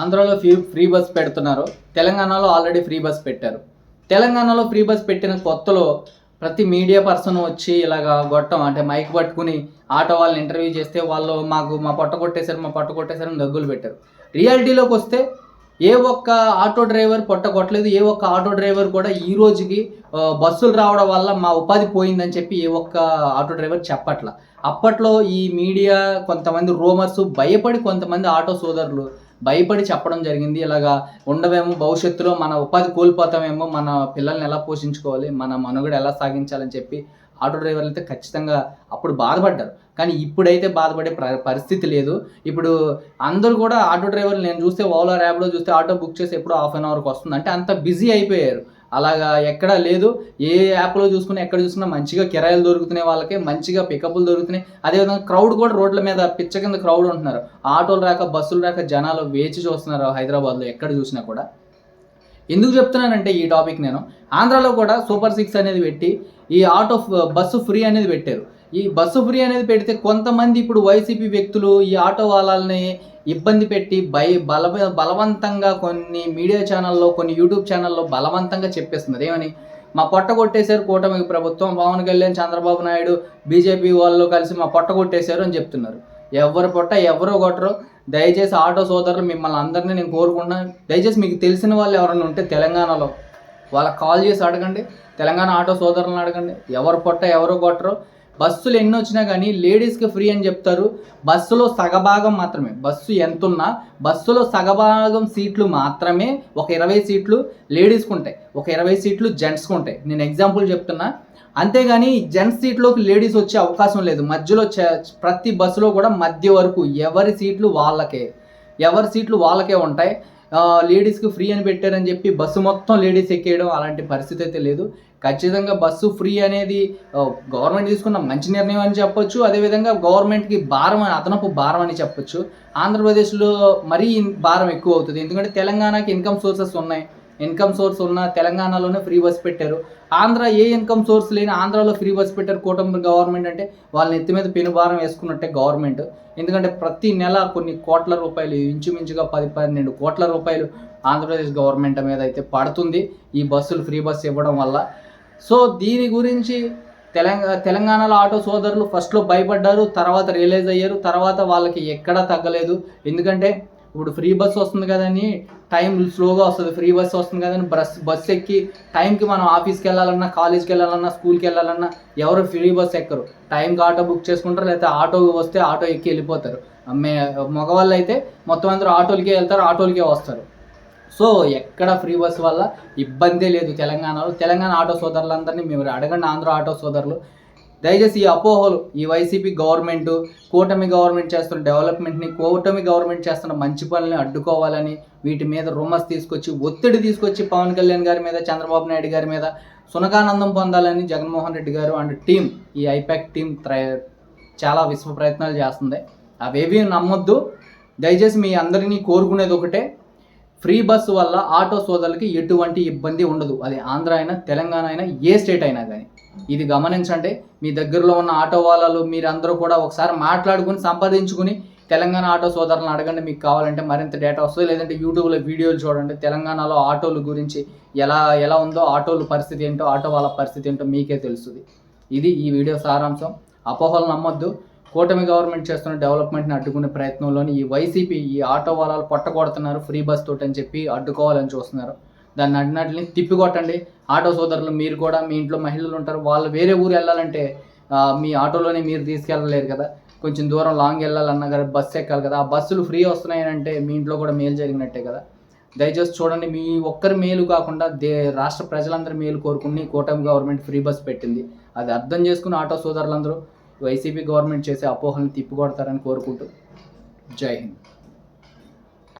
ఆంధ్రాలో free free bus పెడుతున్నారు. తెలంగాణలో ఆల్రెడీ ఫ్రీ బస్ పెట్టారు. తెలంగాణలో ఫ్రీ బస్ పెట్టిన కొత్తలో ప్రతి మీడియా పర్సన్ వచ్చి ఇలాగా గొట్టం అంటే మైక్ పట్టుకుని ఆటో వాళ్ళని ఇంటర్వ్యూ చేస్తే వాళ్ళు మాకు మా పొట్ట కొట్టేశారు మా పొట్ట కొట్టేశారు దగ్గులు పెట్టారు. రియాలిటీలోకి వస్తే ఏ ఒక్క ఆటో డ్రైవర్ పొట్ట కొట్టలేదు. ఏ ఒక్క ఆటో డ్రైవర్ కూడా ఈ రోజుకి బస్సులు రావడం వల్ల మా ఉపాధి పోయిందని చెప్పి ఏ ఒక్క ఆటో డ్రైవర్ చెప్పట్ల. అప్పట్లో ఈ మీడియా కొంతమంది రూమర్స్ భయపడి కొంతమంది ఆటో సోదరులు భయపడి చెప్పడం జరిగింది. ఇలాగా ఉండవేమో భవిష్యత్తులో మన ఉపాధి కోల్పోతామేమో మన పిల్లల్ని ఎలా పోషించుకోవాలి మన మనుగడ ఎలా సాగించాలని చెప్పి ఆటో డ్రైవర్లు అయితే ఖచ్చితంగా అప్పుడు బాధపడ్డారు. కానీ ఇప్పుడైతే బాధపడే ప్ర- పరిస్థితి లేదు. ఇప్పుడు అందరూ కూడా ఆటో డ్రైవర్లు నేను చూస్తే ఓలా ర్యాబ్లో చూస్తే ఆటో బుక్ చేసి ఎప్పుడో హాఫ్ అన్ అవర్కి వస్తుంది. అంటే అంత బిజీ అయిపోయారు. అలాగా ఎక్కడా లేదు. ఏ యాప్లో చూసుకున్నా ఎక్కడ చూసుకున్నా మంచిగా కిరాయిలు దొరుకుతున్నాయి వాళ్ళకి మంచిగా పికప్లు దొరుకుతున్నాయి. అదేవిధంగా క్రౌడ్ కూడా రోడ్ల మీద పిచ్చ కింద క్రౌడ్ ఉంటున్నారు. ఆటోలు రాక బస్సులు రాక జనాలు వేచి చూస్తున్నారు హైదరాబాద్లో ఎక్కడ చూసినా కూడా. ఎందుకు చెప్తున్నానంటే ఈ టాపిక్ నేను. ఆంధ్రాలో కూడా సూపర్ సిక్స్ అనేది పెట్టి ఈ ఆటో బస్సు ఫ్రీ అనేది పెట్టారు. ఈ బస్సు ఫ్రీ అనేది పెడితే కొంతమంది ఇప్పుడు వైసీపీ వ్యక్తులు ఈ ఆటో వాళ్ళని ఇబ్బంది పెట్టి భయ బల బలవంతంగా కొన్ని మీడియా ఛానల్లో కొన్ని యూట్యూబ్ ఛానల్లో బలవంతంగా చెప్పేస్తున్నారు. ఏమని? మా పొట్ట కొట్టేశారు కూటమి ప్రభుత్వం. పవన్ కళ్యాణ్ చంద్రబాబు నాయుడు బీజేపీ వాళ్ళు కలిసి మా పొట్ట కొట్టేశారు అని చెప్తున్నారు. ఎవరు పొట్ట ఎవరో కొట్టరు. దయచేసి ఆటో సోదరులు మిమ్మల్ని అందరినీ నేను కోరుకుంటున్నాను దయచేసి మీకు తెలిసిన వాళ్ళు ఎవరైనా ఉంటే తెలంగాణలో వాళ్ళకి కాల్ చేసి అడగండి. తెలంగాణ ఆటో సోదరులను అడగండి. ఎవరు పొట్ట ఎవరు కొట్టరు. బస్సులు ఎన్ని వచ్చినా కానీ లేడీస్కి ఫ్రీ అని చెప్తారు. బస్సులో సగభాగం మాత్రమే. బస్సు ఎంత ఉన్నా బస్సులో సగభాగం సీట్లు మాత్రమే ఒక ఇరవై సీట్లు లేడీస్కి ఉంటాయి. ఒక ఇరవై సీట్లు జెంట్స్కి ఉంటాయి. నేను ఎగ్జాంపుల్ చెప్తున్నా. అంతేగాని జెంట్స్ సీట్లోకి లేడీస్ వచ్చే అవకాశం లేదు. మధ్యలో చ- ప్రతి బస్సులో కూడా మధ్య వరకు ఎవరి సీట్లు వాళ్ళకే. ఎవరి సీట్లు వాళ్ళకే ఉంటాయి. లేడీస్కి ఫ్రీ అని పెట్టారని చెప్పి బస్సు మొత్తం లేడీస్ ఎక్కేయడం అలాంటి పరిస్థితి అయితే లేదు. ఖచ్చితంగా బస్సు ఫ్రీ అనేది గవర్నమెంట్ తీసుకున్న మంచి నిర్ణయం అని చెప్పొచ్చు. అదేవిధంగా గవర్నమెంట్కి భారం అని అదనపు భారం అని చెప్పొచ్చు. ఆంధ్రప్రదేశ్లో మరీ భారం ఎక్కువ అవుతుంది. ఎందుకంటే తెలంగాణకి ఇన్కమ్ సోర్సెస్ ఉన్నాయి. ఇన్కమ్ సోర్స్ ఉన్న తెలంగాణలోనే ఫ్రీ బస్ పెట్టారు. ఆంధ్ర ఏ ఇన్కమ్ సోర్స్ లేని ఆంధ్రాలో ఫ్రీ బస్ పెట్టారు కూటమి గవర్నమెంట్ అంటే వాళ్ళ ఎత్తి మీద పెను భారం వేసుకున్నట్టే గవర్నమెంట్. ఎందుకంటే ప్రతి నెల కొన్ని కోట్ల రూపాయలు ఇంచుమించుగా పది పన్నెండు కోట్ల రూపాయలు ఆంధ్రప్రదేశ్ గవర్నమెంట్ మీద అయితే పడుతుంది ఈ బస్సులు ఫ్రీ బస్ ఇవ్వడం వల్ల. సో దీని గురించి తెలంగాణ తెలంగాణలో ఆటో సోదరులు ఫస్ట్లో భయపడ్డారు తర్వాత రియలైజ్ అయ్యారు తర్వాత వాళ్ళకి ఎక్కడా తగ్గలేదు. ఎందుకంటే ఇప్పుడు ఫ్రీ బస్ వస్తుంది కదని టైం స్లోగా వస్తుంది. ఫ్రీ బస్ వస్తుంది కదని బస్ బస్ ఎక్కి టైంకి మనం ఆఫీస్కి వెళ్ళాలన్నా కాలేజ్కి వెళ్ళాలన్నా స్కూల్కి వెళ్ళాలన్నా ఎవరు ఫ్రీ బస్ ఎక్కరు. టైంకి ఆటో బుక్ చేసుకుంటారు లేకపోతే ఆటో వస్తే ఆటో ఎక్కి వెళ్ళిపోతారు. మే మగవాళ్ళు అయితే మొత్తం అందరూ ఆటోలకే వెళ్తారు ఆటోలకే వస్తారు. సో ఎక్కడ ఫ్రీ బస్ వల్ల ఇబ్బందే లేదు తెలంగాణలో. తెలంగాణ ఆటో సోదరులందరినీ మేము అడగండి ఆంధ్ర ఆటో సోదరులు. దయచేసి ఈ అపోహలు ఈ వైసీపీ గవర్నమెంట్ కూటమి గవర్నమెంట్ చేస్తున్న డెవలప్మెంట్ని కూటమి గవర్నమెంట్ చేస్తున్న మంచి పనులని అడ్డుకోవాలని వీటి మీద రూమర్స్ తీసుకొచ్చి ఒత్తిడి తీసుకొచ్చి పవన్ కళ్యాణ్ గారి మీద చంద్రబాబు నాయుడు గారి మీద సునకానందం పొందాలని జగన్మోహన్ రెడ్డి గారు అండ్ టీం ఈ ఐపాక్ టీం చాలా విశ్వ ప్రయత్నాలు చేస్తుంది. అవేవి నమ్మొద్దు. దయచేసి మీ అందరినీ కోరుకునేది ఒకటే. ఫ్రీ బస్సు వల్ల ఆటో సోదరులకి ఎటువంటి ఇబ్బంది ఉండదు. అది ఆంధ్ర అయినా తెలంగాణ అయినా ఏ స్టేట్ అయినా కానీ. ఇది గమనించండి. మీ దగ్గరలో ఉన్న ఆటో వాళ్ళు మీరందరూ కూడా ఒకసారి మాట్లాడుకుని సంపాదించుకుని తెలంగాణ ఆటో సోదరులను అడగండి. మీకు కావాలంటే మరింత డేటా వస్తుంది. లేదంటే యూట్యూబ్లో వీడియోలు చూడండి. తెలంగాణలో ఆటోల గురించి ఎలా ఎలా ఉందో ఆటోల పరిస్థితి ఏంటో ఆటో వాళ్ళ పరిస్థితి ఏంటో మీకే తెలుస్తుంది. ఇది ఈ వీడియో సారాంశం. అపోహలు నమ్మొద్దు. కూటమి గవర్నమెంట్ చేస్తున్న డెవలప్మెంట్ని అడ్డుకునే ప్రయత్నంలోని ఈ వైసీపీ ఈ ఆటో వాళ్ళు పొట్టగొడుతున్నారు ఫ్రీ బస్ తోటి అని చెప్పి అడ్డుకోవాలని చూస్తున్నారు. దాన్ని అడినట్లని తిప్పికొట్టండి. ఆటో సోదరులు మీరు కూడా మీ ఇంట్లో మహిళలు ఉంటారు వాళ్ళు వేరే ఊరు వెళ్ళాలంటే మీ ఆటోలోనే మీరు తీసుకెళ్ళలేరు కదా. కొంచెం దూరం లాంగ్ వెళ్ళాలన్నా కదా బస్సు ఎక్కాలి కదా. ఆ బస్సులు ఫ్రీ వస్తున్నాయనంటే మీ ఇంట్లో కూడా మేలు జరిగినట్టే కదా. దయచేసి చూడండి మీ ఒక్కరి మేలు కాకుండా దే రాష్ట్ర ప్రజలందరి మేలు కోరుకుని కూటమి గవర్నమెంట్ ఫ్రీ బస్ పెట్టింది. అది అర్థం చేసుకుని ఆటో సోదరులందరూ వైసీపీ గవర్నమెంట్ చేసే అపోహలను తిప్పికొడతారని కోరుకుంటూ జై హింద్.